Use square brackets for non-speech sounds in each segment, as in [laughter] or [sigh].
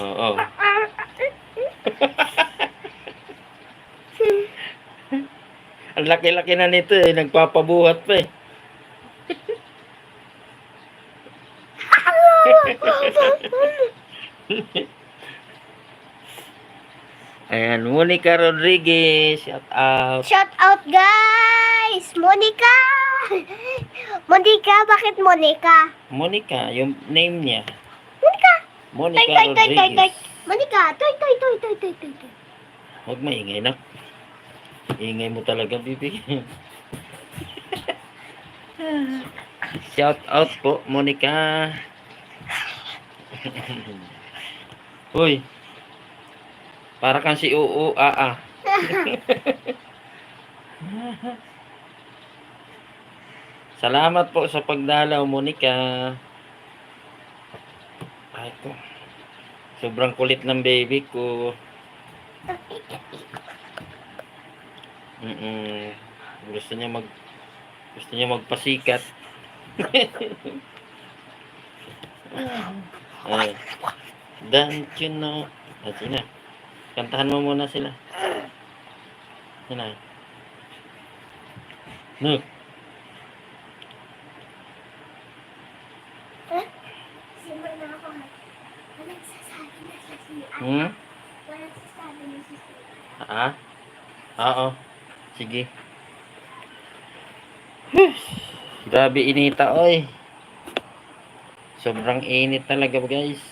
Oo. [laughs] Ang laki-laki na nito eh. Nagpapabuhat pa eh. [laughs] Ayan, Monica Rodriguez. Shout out. Shout out guys! Monica! [laughs] Monica, bakit Monica? Monica, yung name niya. Monica! Monica Toy, toy, toy, toy, toy. Rodriguez. Monica, toy, toy, toy, toy, toy, toy, toy. Huwag maingay na. Ingay mo talaga, bibi. [laughs] Shout out po, Monica. [laughs] Uy. Para kang si Oo Aa. [laughs] Salamat po sa pagdalaw, Monica. Ay ko. Sobrang kulit ng baby ko. Mm Gusto niya mag gusto niya magpasikat. [laughs] Ay. Don't you know? At sina. Kantahan mo muna sila. Sina. No. Simula na ako. Walang sasabi na sa siya. Hmm? Walang sasabi na sa siya. Ah? Oo. Sige. Grabe inita, oy. Sobrang init talaga, guys.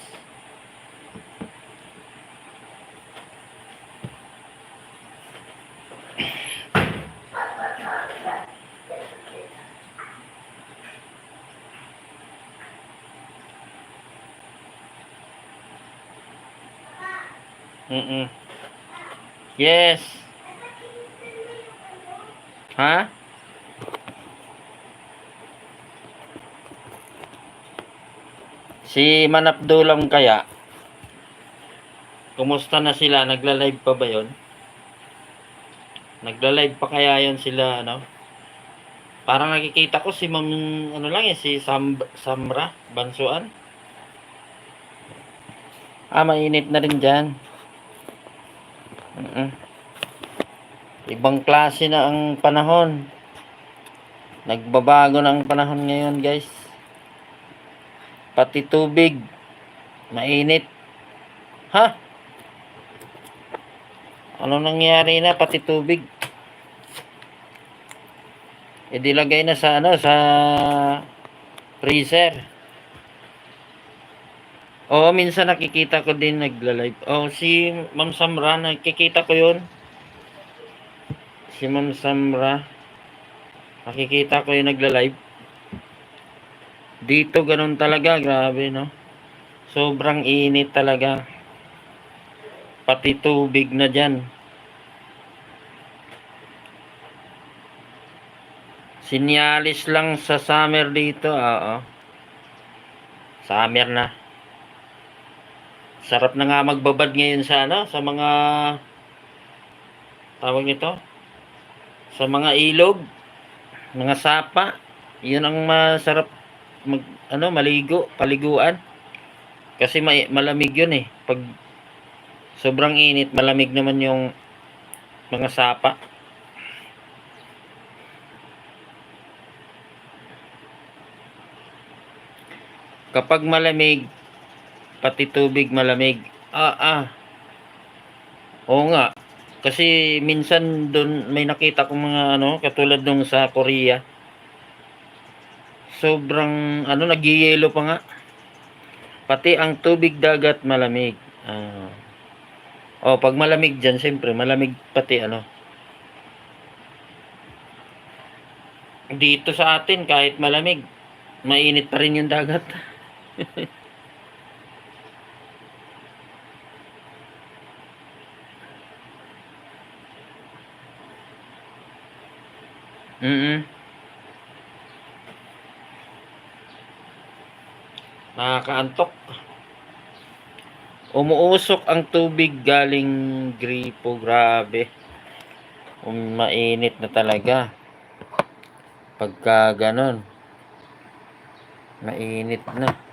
Mm-mm. Yes. Ha? Si Manapdulang kaya? Kumusta na sila? Nagla-live pa ba yon? Nagla-live pa kaya yon sila, ano? Parang nakikita ko si Ma'am, ano lang eh, si Sam, Samra Bansuan. Ah, mainit na rin dyan. Mm-mm. Ibang klase na ang panahon. Nagbabago na ang panahon ngayon, guys. Pati tubig. Mainit. Ha? Ano nangyari na pati tubig? E dilagay na sa ano sa freezer. Oo, minsan nakikita ko din nagla-live. Oh, si Ma'am Samra, nakikita ko 'yun. Si Ma'am Samra. Nakikita ko 'yung nagla-live. Dito ganun talaga, grabe no. Sobrang init talaga. Pati tubig na diyan. Sinyalis lang sa summer dito, oo. Summer na. Sarap na nga magbabad ngayon sa ano, sa mga tawag nito. Sa mga ilog, mga sapa. 'Yun ang masarap mag ano, maligo, paliguan. Kasi may, malamig 'yun eh. Pag sobrang init, malamig naman yung mga sapa. Kapag malamig, pati tubig malamig. Ah, ah. Oo nga. Kasi minsan doon may nakita kong mga ano, katulad nung sa Korea. Sobrang ano, nagyeyelo pa nga. Pati ang tubig dagat malamig. Ah. Oh, pag malamig diyan, siyempre malamig pati ano. Dito sa atin kahit malamig, mainit pa rin yung dagat. [laughs] Mm. Nakakaantok. Umuusok ang tubig galing gripo, grabe. Um, mainit na talaga. Pagka ganon. Mainit na.